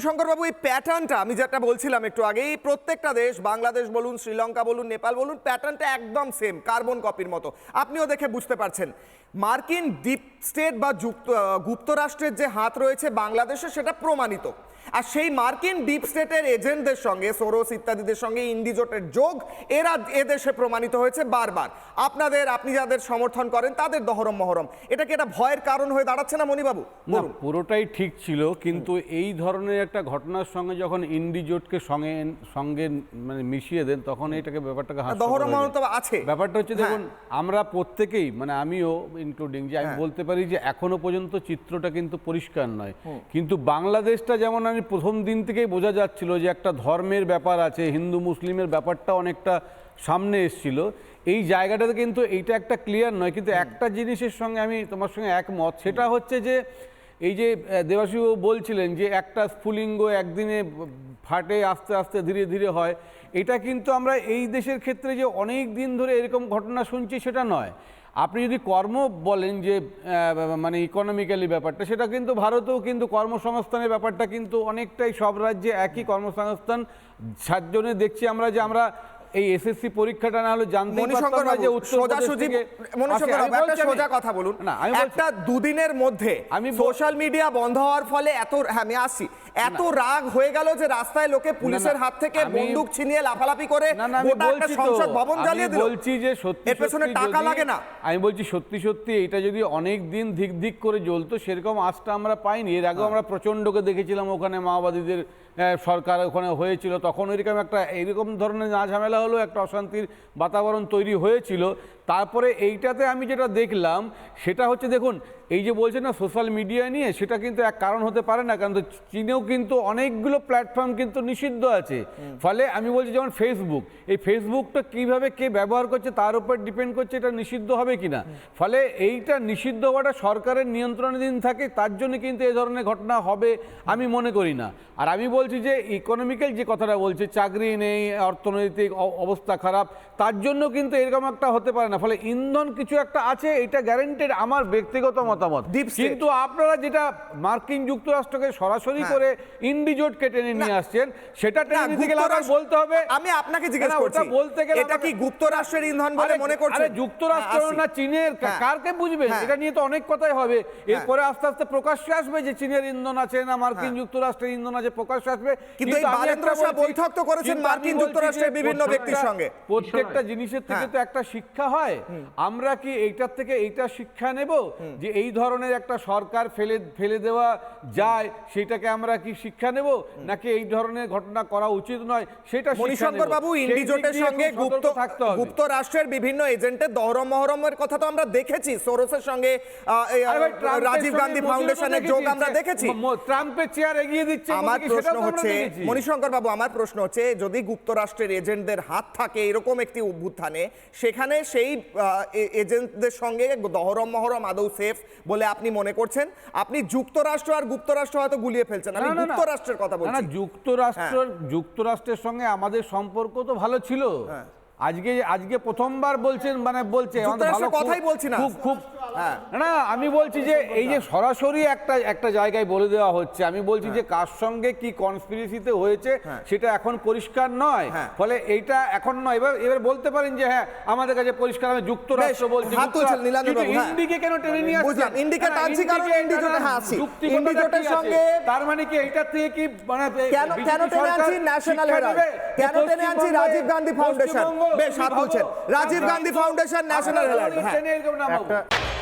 মণিশঙ্করবাবু এই প্যাটার্নটা আমি যেটা বলছিলাম একটু আগে এই প্রত্যেকটা দেশ বাংলাদেশ বলুন শ্রীলঙ্কা বলুন নেপাল বলুন প্যাটার্নটা একদম সেম কার্বন কপির মতো। আপনিও দেখে বুঝতে পারছেন। মার্কিন ডিপ স্টেট বা যুক্ত গুপ্তরাষ্ট্রের যে হাত রয়েছে বাংলাদেশে সেটা প্রমাণিত। আর সেই মার্কিন ডিপ স্টেটের এজেন্টদের সঙ্গে সোরস ইত্যাদিদের সঙ্গে ইন্ডিজোটের যোগ এরা এদেশে প্রমাণিত হয়েছে বারবার। আপনাদের আপনি যাদের সমর্থন করেন তাদের দহরম মহরম। এটা কি এটা ভয়ের কারণ হয়ে দাঁড়াচ্ছে না মণিবাবু? পুরোটাই ঠিক ছিল কিন্তু এই ধরনের একটা ঘটনার সঙ্গে যখন ইন্ডিজোটকে সঙ্গে সঙ্গে মানে মিশিয়ে দেন তখন এটাকে ব্যাপারটাকে আছে। ব্যাপারটা হচ্ছে হ্যাঁ। দেখুন আমরা প্রত্যেকেই মানে আমিও ইনক্লুডিং যে আমি হ্যাঁ। বলতে পারি যে এখনও পর্যন্ত চিত্রটা কিন্তু পরিষ্কার নয়। কিন্তু বাংলাদেশটা যেমন আমি প্রথম দিন থেকেই বোঝা যাচ্ছিল যে একটা ধর্মের ব্যাপার আছে হিন্দু মুসলিমের ব্যাপারটা অনেকটা সামনে এসছিল। এই জায়গাটাতে কিন্তু এইটা একটা ক্লিয়ার নয় কিন্তু একটা জিনিসের সঙ্গে আমি তোমার সঙ্গে একমত। সেটা হচ্ছে যে এই যে দেবাশিবাবু বলছিলেন যে একটা স্ফুলিঙ্গ একদিনে ফাটে, আস্তে আস্তে ধীরে ধীরে হয়, এটা কিন্তু আমরা এই দেশের ক্ষেত্রে যে অনেক দিন ধরে এরকম ঘটনা শুনছি সেটা নয়। আপনি যদি কর্ম বলেন যে মানে ইকোনমিক্যালি ব্যাপারটা, সেটা কিন্তু ভারতেও কিন্তু কর্মসংস্থানের ব্যাপারটা কিন্তু অনেকটাই সব রাজ্যে একই কর্মসংস্থান। সাতজনে দেখছি আমরা যে আমরা এই এসএসসি পরীক্ষাটা না হলে জানতেই পারতাম না যে সোজাসুজি বাবু একটা সোজা কথা বলুন। একটা দুদিনের মধ্যে আমি সোশ্যাল মিডিয়া বন্ধ হওয়ার ফলে এত হ্যাঁ আমি আসি এত রাগ হয়ে গেল যে রাস্তায় লোকে পুলিশের হাত থেকে বন্দুক ছিনিয়ে লাফালাফি করে গোটা একটা সংসদ ভবন জ্বালিয়ে দিল। বলছি যে সত্যি এর পেছনে টাকা লাগে না। আমি বলছি সত্যি সত্যি এটা যদি অনেক দিন ধিক ধিক করে জ্বলতো সেরকম আজটা আমরা পাইনি। এর আগেও আমরা প্রচণ্ডকে দেখেছিলাম ওখানে মাওবাদীদের সরকার ওখানে হয়েছিল। তখন এরকম একটা এরকম ধরনের না ঝামেলা হলো একটা অশান্তির বাতাবরণ তৈরি হয়েছিল। তারপরে এইটাতে আমি যেটা দেখলাম সেটা হচ্ছে দেখুন এই যে বলছে না সোশ্যাল মিডিয়া নিয়ে সেটা কিন্তু এক কারণ হতে পারে না কারণ চীনেও কিন্তু অনেকগুলো প্ল্যাটফর্ম কিন্তু নিষিদ্ধ আছে। ফলে আমি বলছি যেমন ফেসবুক এই ফেসবুকটা কীভাবে কে ব্যবহার করছে তার উপর ডিপেন্ড করছে এটা নিষিদ্ধ হবে কি না ফলে এইটা নিষিদ্ধ হওয়াটা সরকারের নিয়ন্ত্রণাধীন থাকে তার জন্য কিন্তু এ ধরনের ঘটনা হবে আমি মনে করি না। আর আমি বলছি যে ইকোনমিক্যাল যে কথাটা বলছে চাকরি নেই অর্থনৈতিক অবস্থা খারাপ তার জন্য কিন্তু এরকম একটা হতে পারে না। ফলে ইন্ধন কিছু একটা আছে এটা গ্যারেন্টেড আমার ব্যক্তিগত মতামত। কিন্তু আপনারা যেটা মার্কিন যুক্তরাষ্ট্রকে সরাসরি হ্যাঁ। করে ইন্ডিজোটকে কেটে নিয়ে আসছেন সেটা টেনে নিতে গেলে আবার বলতে হবে। আমি আপনাকে জিজ্ঞেস করছি বলতে গেলে এটা কি গুপ্তরাষ্ট্রের ইন্ধন বলে মনে করছেন? যুক্তরাষ্ট্র হ্যাঁ, না চীনের হ্যাঁ। কারকে বুঝবেন। এটা নিয়ে তো অনেক কথাই হবে। এরপরে আস্তে আস্তে প্রকাশ্যে আসবে যে চীনের ইন্ধন আছে না মার্কিন যুক্তরাষ্ট্রের ইন্ধন আছে প্রকাশ্যে আসবে। কিন্তু এই বালেন্দ্র শাহ বৈঠক তো করেছেন মার্কিন যুক্তরাষ্ট্রের বিভিন্ন ব্যক্তির সঙ্গে। প্রত্যেকটা জিনিসের থেকে। তো একটা শিক্ষা হয়। আমরা কি এইটার থেকে এইটা শিক্ষা নেব যে এই ধরনের একটা সরকার ফেলে ফেলে দেওয়া যায় সেটাকে আমরা কি শিক্ষা নেব? নাকি এই ধরনের ঘটনা করা উচিত নয় সেটা মণিশঙ্কর বাবু ইন্ডিজোটের সঙ্গে গুপ্ত থাকতে হবে। গুপ্তরাষ্ট্রের বিভিন্ন এজেন্টের দহরম মহরমের কথা তো আমরা দেখেছি সোরসের সঙ্গে রাজীব গান্ধী ফাউন্ডেশনের যোগ আমরা দেখেছি। ট্রাম্পের চেয়ার এগিয়ে দিচ্ছে আমার প্রশ্ন হচ্ছে। মণিশঙ্কর বাবু আমার প্রশ্ন হচ্ছে যদি যুক্তরাষ্ট্রের এজেন্টদের হাত থাকে এরকম একটি অভ্যুত্থানে সেখানে সেই এ- এজেন্টদের সঙ্গে দহরম মহরম আদৌ সেফ বলে আপনি মনে করছেন আপনি যুক্তরাষ্ট্র আর গুপ্তরাষ্ট্র হয়তো গুলিয়ে ফেলছেন আমি। যুক্তরাষ্ট্রের কথা না, বলছি যুক্তরাষ্ট্র যুক্তরাষ্ট্রের সঙ্গে আমাদের সম্পর্ক তো ভালো ছিল হ্যাঁ। আজকে আজকে প্রথমবার বলছেন মানে বলছে যুক্তরাষ্ট্রের কথাই বলছি না। খুব খুব হ্যাঁ। না আমি বলছি যে এই যে সরাসরি একটা একটা জায়গায় বলে দেওয়া হচ্ছে আমি বলছি যে কার সঙ্গে কি কনস্পিরেসিতে হয়েছে হ্যাঁ। সেটা এখন পরিষ্কার নয়। হ্যাঁ। ফলে এইটা এখন নয়। এবার এবার বলতে পারেন যে হ্যাঁ আমাদের কাছে পরিষ্কার আমি যুক্তরাষ্ট্র বলছি হ্যাঁ। ইন্ডিকে কেন টেনে নিয়ে আসছেন? ইন্ডিকে টানছি কারণ ইন্ডিকে হ্যাঁ, ইন্ডিজোটের কি আছে? সঙ্গে- তার মানে কি এইটার থেকে কি মানে কেন কেন টেনে আনছি? ন্যাশনাল হেরাল্ড কেন টেনে আনছি? রাজীব গান্ধী ফাউন্ডেশন বেশ হাত তুলছেন। Rajiv Gandhi foundation National Herald হ্যাঁ।